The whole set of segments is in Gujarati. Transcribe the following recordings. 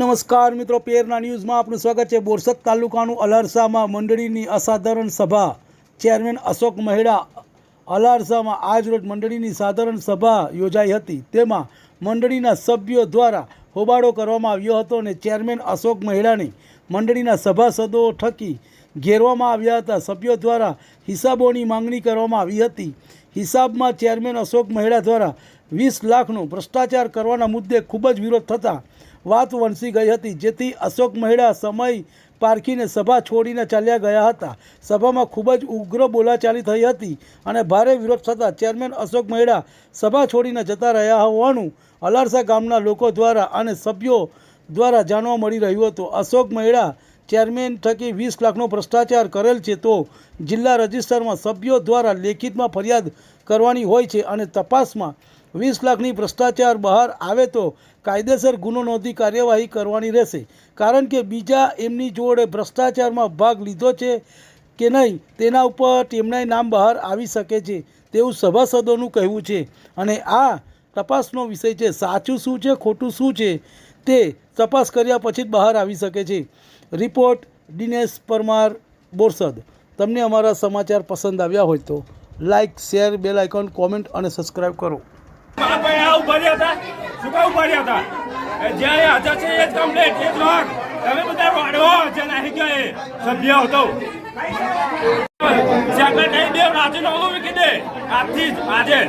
નમસ્કાર મિત્રો, પેરના ન્યૂઝમાં આપનું સ્વાગત છે. બોરસદ તાલુકાનું અલારસામાં મંડળીની અસાધારણ સભા. ચેરમેન અશોક મહેડા અલારસામાં આજરોજ મંડળીની સાધારણ સભા યોજાઈ હતી. તેમાં મંડળીના સભ્યો દ્વારા હોબાળો કરવામાં આવ્યો હતો અને ચેરમેન અશોક મહેડાને મંડળીના સભાસદો ઠકી ઘેરવામાં આવ્યા હતા. સભ્યો દ્વારા હિસાબોની માંગણી કરવામાં આવી હતી. હિસાબમાં ચેરમેન અશોક મહેડા દ્વારા વીસ લાખનો ભ્રષ્ટાચાર કરવાના મુદ્દે ખૂબ જ વિરોધ થતાં વાત વણસી ગઈ હતી, જેથી અશોક મહેડા સમય પારખીને સભા છોડીને ચાલ્યા ગયા હતા. સભામાં ખૂબ જ ઉગ્ર બોલાચાલી થઈ હતી અને ભારે વિરોધ થતાં ચેરમેન અશોક મહેડા સભા છોડીને જતા રહ્યા હોવાનું અલારસા ગામના લોકો દ્વારા અને સભ્યો દ્વારા જાણવા મળી રહ્યું હતું. અશોક મહેડા ચેરમેન થકી વીસ લાખનો ભ્રષ્ટાચાર કરેલ છે તો જિલ્લા રજિસ્ટરમાં સભ્યો દ્વારા લેખિતમાં ફરિયાદ કરવાની હોય છે અને તપાસમાં વીસ લાખની ભ્રષ્ટાચાર બહાર આવે તો કાયદેસર ગુનો નોંધી કાર્યવાહી કરવાની રહેશે. કારણ કે બીજા એમની જોડે ભ્રષ્ટાચારમાં ભાગ લીધો છે કે નહીં, તેના ઉપર તેમના નામ બહાર આવી શકે છે તેવું સભાસદોનું કહેવું છે. અને આ તપાસનો વિષય છે, સાચું શું છે, ખોટું શું છે, તે તપાસ કર્યા પછી જ બહાર આવી શકે છે. રિપોર્ટ દિનેશ પરમાર, બોરસદ. તમને અમારા સમાચાર પસંદ આવ્યા હોય તો like share, bell icon, comment અને સબસ્ક્રાઈબ કરો. ભાઈ આ હતા? શું કામ હતા? જ્યાં હાજર છે એ જ કમ્પ્લેટ એ જ રોક તમે બધા વાળો જે નાહી ગયા એ. સભ્ય હતો સેક્રેટરી બે રાજીનામું મૂકી દે. આજથી જ આજે.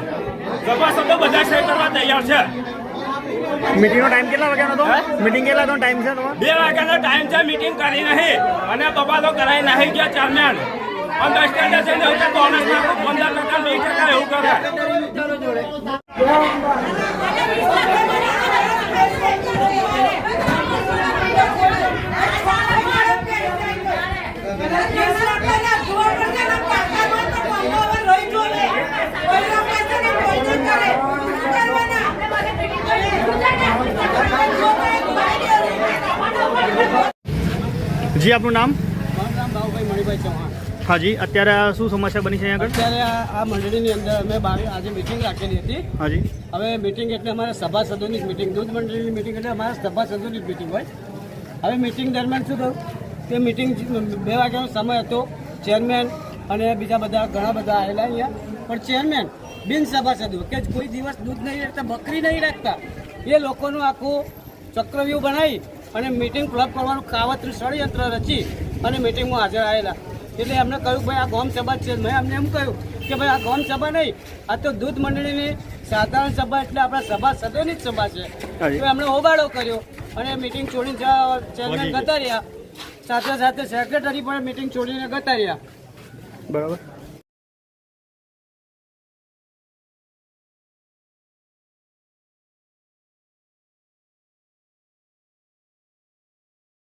સભાસદો બધા સહી કરવા તૈયાર છે. મીટિંગનો ટાઈમ કેટલા વાગ્યાનો? હતો? મીટિંગ કેટલા ટાઈમ છે તમારો? બે વાગ્યાનો ટાઈમ છે મીટિંગ કરી નહીં. અને બબાલો કરાવી નાહી ગયા ચેરમેન અંડરસ્ટેન્ડ છે ને બોનસ નાખો. પંદર ટકા વીસ ટકા એવું કરે. જી આપનું નામ? મારું નામ ભાવભાઈ મણિભાઈ ચૌહાણ. હાજી અત્યારે આ શું સમસ્યા બની છે અહીંયા અત્યારે આ મંડળીની અંદર અમે આજે મિટિંગ રાખેલી હતી. હાજી હવે મિટિંગ એટલે અમારે સભાસદોની જ મિટિંગ દૂધ મંડળીની મિટિંગ એટલે અમારે સભાસદોની જ મિટિંગ હોય. હવે મિટિંગ દરમિયાન શું થયું? કે મિટિંગ બે વાગ્યાનો સમય હતો ચેરમેન અને બીજા બધા ઘણા બધા આવેલા અહીંયા. પણ ચેરમેન બિન સભાસદો કે કોઈ દિવસ દૂધ નહીં રાખતા બકરી નહીં રાખતા એ લોકોનું આખું ચક્રવ્યૂહ બનાવી અને મિટિંગ ક્લબ કરવાનું કાવતરું ષડયંત્ર રચી અને મિટિંગમાં હાજર આવેલા એટલે એમને કહ્યું ભાઈ આ ગોમ સભા છે. મેં એમને એમ કહ્યું કે ભાઈ આ ગોમ સભા નહીં આ તો દૂધ મંડળીની સાધારણ સભા એટલે આપણા સભાસદોની જ સભા છે. તો એમણે હોબાળો કર્યો અને મિટિંગ છોડીને ચેરમેન ગતા રહ્યા સાથે સાથે સેક્રેટરી પણ મિટિંગ છોડીને ગતા રહ્યા બરાબર.